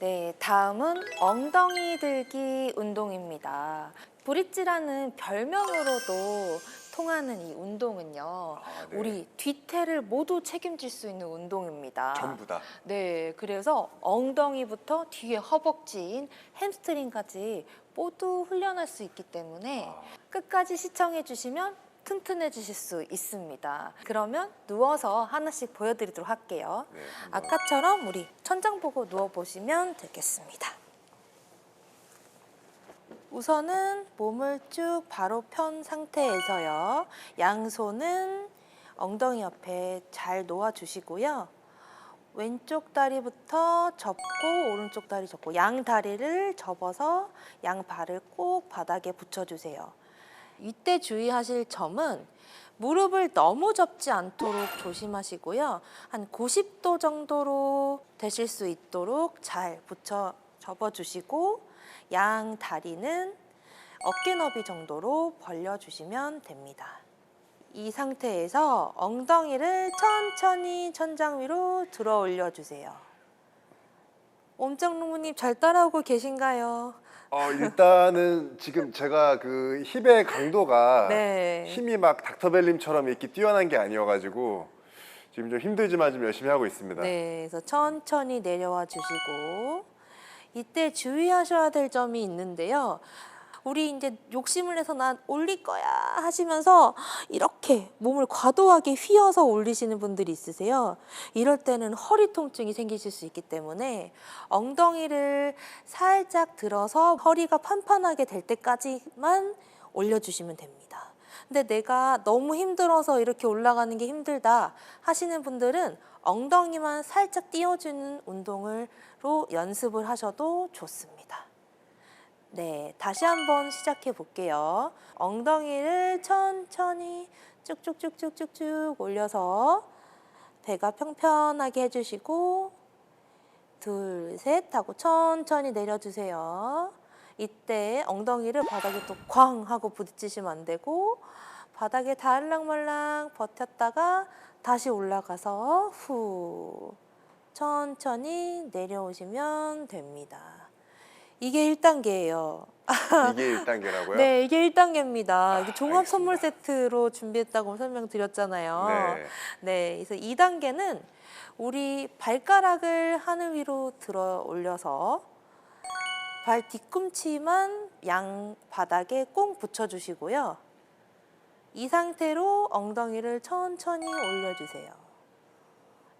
네, 다음은 엉덩이 들기 운동입니다. 브릿지라는 별명으로도 통하는 이 운동은요. 아, 네. 우리 뒤태를 모두 책임질 수 있는 운동입니다. 전부 다. 네, 그래서 엉덩이부터 뒤에 허벅지인 햄스트링까지 모두 훈련할 수 있기 때문에 아. 끝까지 시청해 주시면 튼튼해지실 수 있습니다. 그러면 누워서 하나씩 보여드리도록 할게요. 네, 한번. 아까처럼 우리 천장 보고 누워 보시면 되겠습니다. 우선은 몸을 쭉 바로 편 상태에서요. 양손은 엉덩이 옆에 잘 놓아 주시고요. 왼쪽 다리부터 접고 오른쪽 다리 접고 양 다리를 접어서 양 발을 꼭 바닥에 붙여 주세요. 이때 주의하실 점은 무릎을 너무 접지 않도록 조심하시고요. 한 90도 정도로 되실 수 있도록 잘 붙여 접어 주시고 양 다리는 어깨 너비 정도로 벌려 주시면 됩니다. 이 상태에서 엉덩이를 천천히 천장 위로 들어 올려 주세요. 옴정루무님 잘 따라오고 계신가요? 어, 일단은 지금 제가 그 힙의 강도가 네. 힘이 막 닥터벨림처럼 이렇게 뛰어난 게 아니어가지고 지금 좀 힘들지만 좀 열심히 하고 있습니다. 네, 그래서 천천히 내려와 주시고 이때 주의하셔야 될 점이 있는데요. 우리 이제 욕심을 내서 난 올릴 거야 하시면서 이렇게 몸을 과도하게 휘어서 올리시는 분들이 있으세요. 이럴 때는 허리 통증이 생기실 수 있기 때문에 엉덩이를 살짝 들어서 허리가 판판하게 될 때까지만 올려주시면 됩니다. 근데 내가 너무 힘들어서 이렇게 올라가는 게 힘들다 하시는 분들은 엉덩이만 살짝 띄워주는 운동으로 연습을 하셔도 좋습니다. 네, 다시 한번 시작해 볼게요. 엉덩이를 천천히 쭉쭉쭉쭉쭉쭉 올려서 배가 평평하게 해주시고 둘, 셋 하고 천천히 내려주세요. 이때 엉덩이를 바닥에 또 쾅 하고 부딪히시면 안 되고 바닥에 달랑말랑 버텼다가 다시 올라가서 후 천천히 내려오시면 됩니다. 이게 1단계예요. 이게 1단계라고요? 네, 이게 1단계입니다. 아, 종합 선물. 세트로 준비했다고 설명드렸잖아요. 네. 네, 그래서 2단계는 우리 발가락을 하늘 위로 들어 올려서 발 뒤꿈치만 양 바닥에 꼭 붙여주시고요. 이 상태로 엉덩이를 천천히 올려주세요.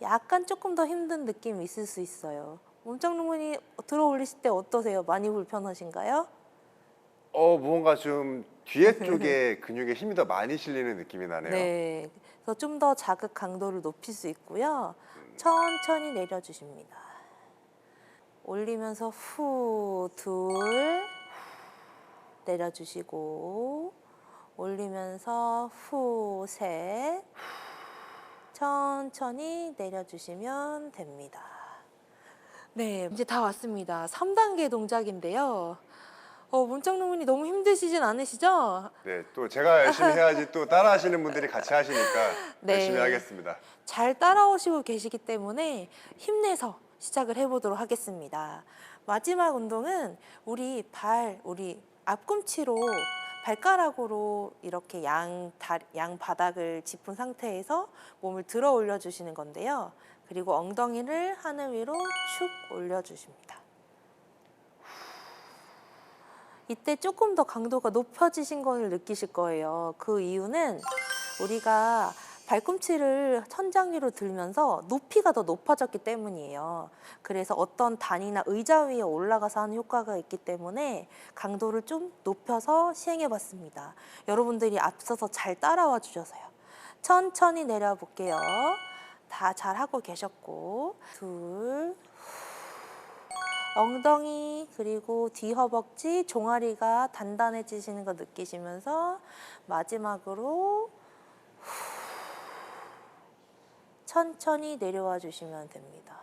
약간 조금 더 힘든 느낌이 있을 수 있어요. 몸짱루문이 들어 올리실 때 어떠세요? 많이 불편하신가요? 어, 뭔가 좀 뒤에 쪽에 근육에 힘이 더 많이 실리는 느낌이 나네요. 네. 그래서 좀 더 자극 강도를 높일 수 있고요. 천천히 내려주십니다. 올리면서 후, 둘, 내려주시고, 올리면서 후, 셋, 천천히 내려주시면 됩니다. 네, 이제 다 왔습니다. 3단계 동작인데요. 어, 문짝루문이 너무 힘드시진 않으시죠? 네, 또 제가 열심히 해야지 또 따라하시는 분들이 같이 하시니까 네. 열심히 하겠습니다. 잘 따라오시고 계시기 때문에 힘내서 시작을 해보도록 하겠습니다. 마지막 운동은 우리 발, 우리 앞꿈치로 발가락으로 이렇게 양, 다, 양 바닥을 짚은 상태에서 몸을 들어 올려 주시는 건데요. 그리고 엉덩이를 하늘 위로 축 올려주십니다. 이때 조금 더 강도가 높아지신 것을 느끼실 거예요. 그 이유는 우리가 발꿈치를 천장 위로 들면서 높이가 더 높아졌기 때문이에요. 그래서 어떤 단이나 의자 위에 올라가서 하는 효과가 있기 때문에 강도를 좀 높여서 시행해 봤습니다. 여러분들이 앞서서 잘 따라와 주셔서요. 천천히 내려 볼게요. 다 잘 하고 계셨고, 둘, 엉덩이 그리고 뒤 허벅지 종아리가 단단해지시는 거 느끼시면서 마지막으로 후, 천천히 내려와 주시면 됩니다.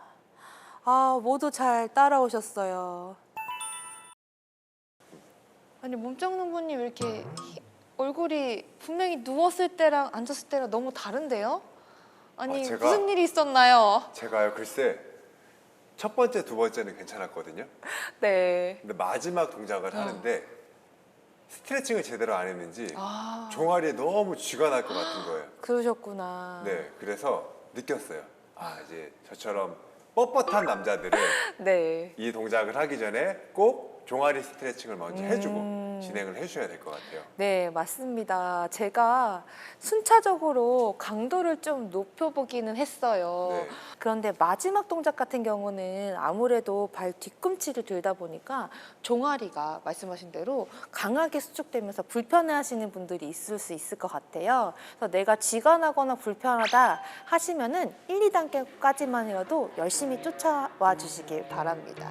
아, 모두 잘 따라오셨어요. 아니 몸짱농부님 이렇게 히- 얼굴이 분명히 누웠을 때랑 앉았을 때랑 너무 다른데요? 아니 아, 제가- 무슨 일이 있었나요? 제가요, 글쎄 첫 번째, 두 번째는 괜찮았거든요. 네. 근데 마지막 동작을 하는데 스트레칭을 제대로 안 했는지 아. 종아리에 너무 쥐가 날 것 같은 거예요. 그러셨구나. 네, 그래서 느꼈어요. 아, 이제 저처럼 뻣뻣한 남자들은 네. 이 동작을 하기 전에 꼭 종아리 스트레칭을 먼저 해주고 음. 진행을 해주셔야 될 것 같아요. 네, 맞습니다. 제가 순차적으로 강도를 좀 높여보기는 했어요. 네. 그런데 마지막 동작 같은 경우는 아무래도 발 뒤꿈치를 들다 보니까 종아리가 말씀하신 대로 강하게 수축되면서 불편해하시는 분들이 있을 수 있을 것 같아요. 그래서 내가 쥐가 나거나 불편하다 하시면은 1, 2단계까지만이라도 열심히 쫓아와 주시길 바랍니다.